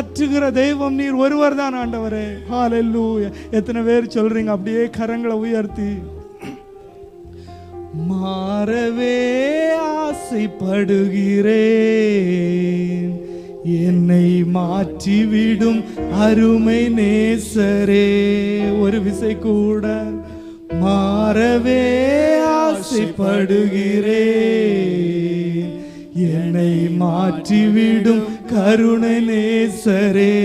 காப்பாற்றுகிற தெய்வம் நீர் ஒருவர் தான் ஆண்டவரே. ஹாலெல்லூ எத்தனை பேர் சொல்றீங்க அப்படியே கரங்களை உயர்த்தி. மாறவே ஆசைப்படுகிறேன். என்னை மாற்றிவிடும் அருமை நேசரே. ஒரு விசை கூட. மாறவே ஆசைப்படுகிறேன். என்னை மாற்றிவிடும் கருணை நேசரே.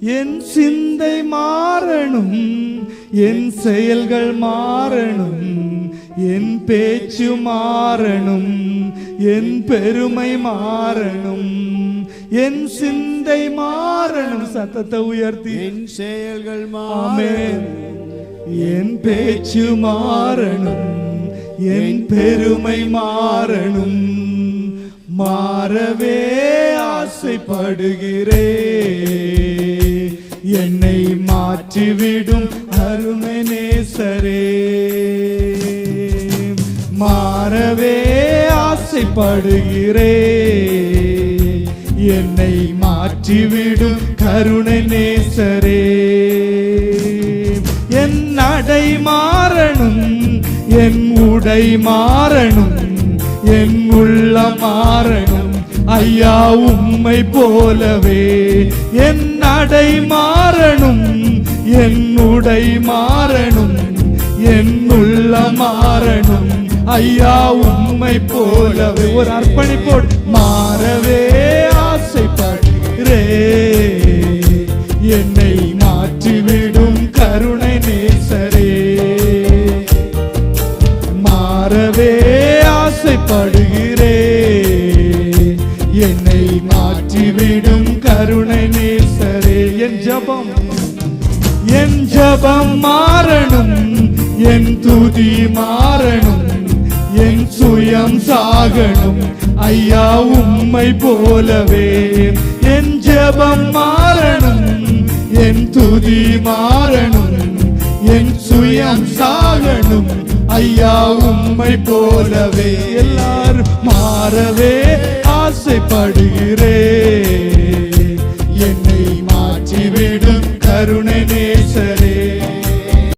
என் சிந்தை மாறணும் என் செயல்கள் மாறணும் என் பேச்சு மாறணும் என் பெருமை மாறணும். என் சிந்தை மாறணும் சத்தத்தை உயர்த்தி. என் செயல்கள் ஆமென். என் பேச்சு மாறணும் என் பெருமை மாறணும். மாறவே ஆசைப்படுகிறே என்னை மாற்றிவிடும் அருமை நேசரே மாறவே ஆசைப்படுகிறே என்னை மாற்றிவிடும் கருணை நேசரே என் நடை மாறணும் என் உடை மாறணும். என் உள்ள மாறணும். ஐயா உம்மை போலவே. என் நடை மாறணும். என் உடை மாறணும். என் உள்ள மாறணும். ஐயா உம்மை போலவே. ஒரு அர்ப்பணிப்போடு மாறவே ஆசைப்படுகிறே. என்னை மாற்றிவிடும் கருணை நேசரே. மாறவே என் ஜபம் என் ஜபம் மாறணும் என் துதி மாறணும் என் சுயம் சாகணும். ஐயா உம்மை போலவே என் ஜபம் மாறணும் என் துதி மாறணும் என் சுயம் சாகணும். ஐயா உம்மை போலவே எல்லாரும் மாறவே ஆசைப்படுகிறேன். മാറ്റിവിടും കരുണനേശ്വരേ